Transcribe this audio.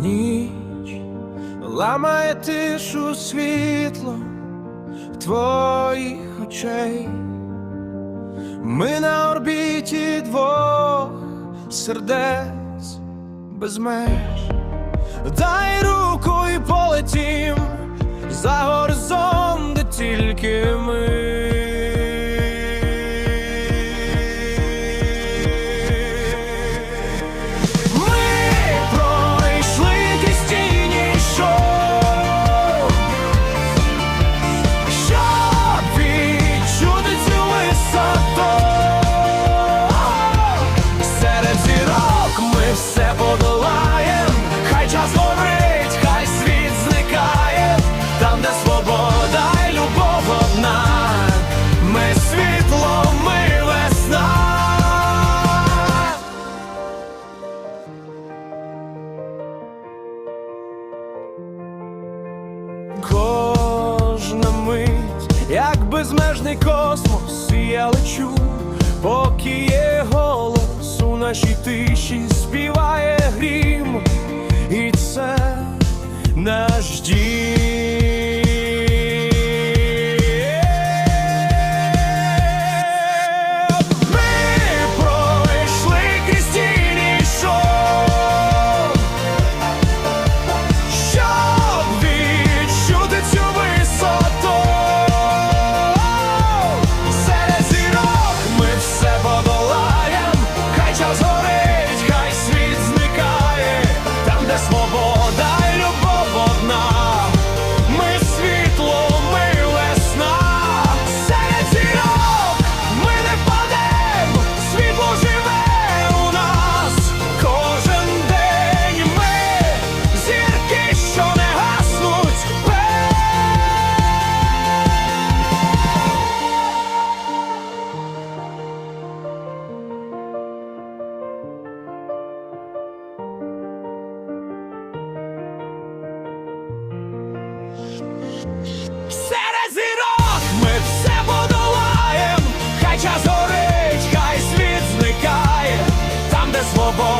ніч ламає тишу світло твоїх очей, ми на орбіті двох сердець без меж, дай руку і полеті. кожна мить, як безмежний космос, я лечу, поки є голос у нашій тиші співає гріх. Серед зірок ми все подолаєм, хай час горить, хай світ зникає, там, де свобода.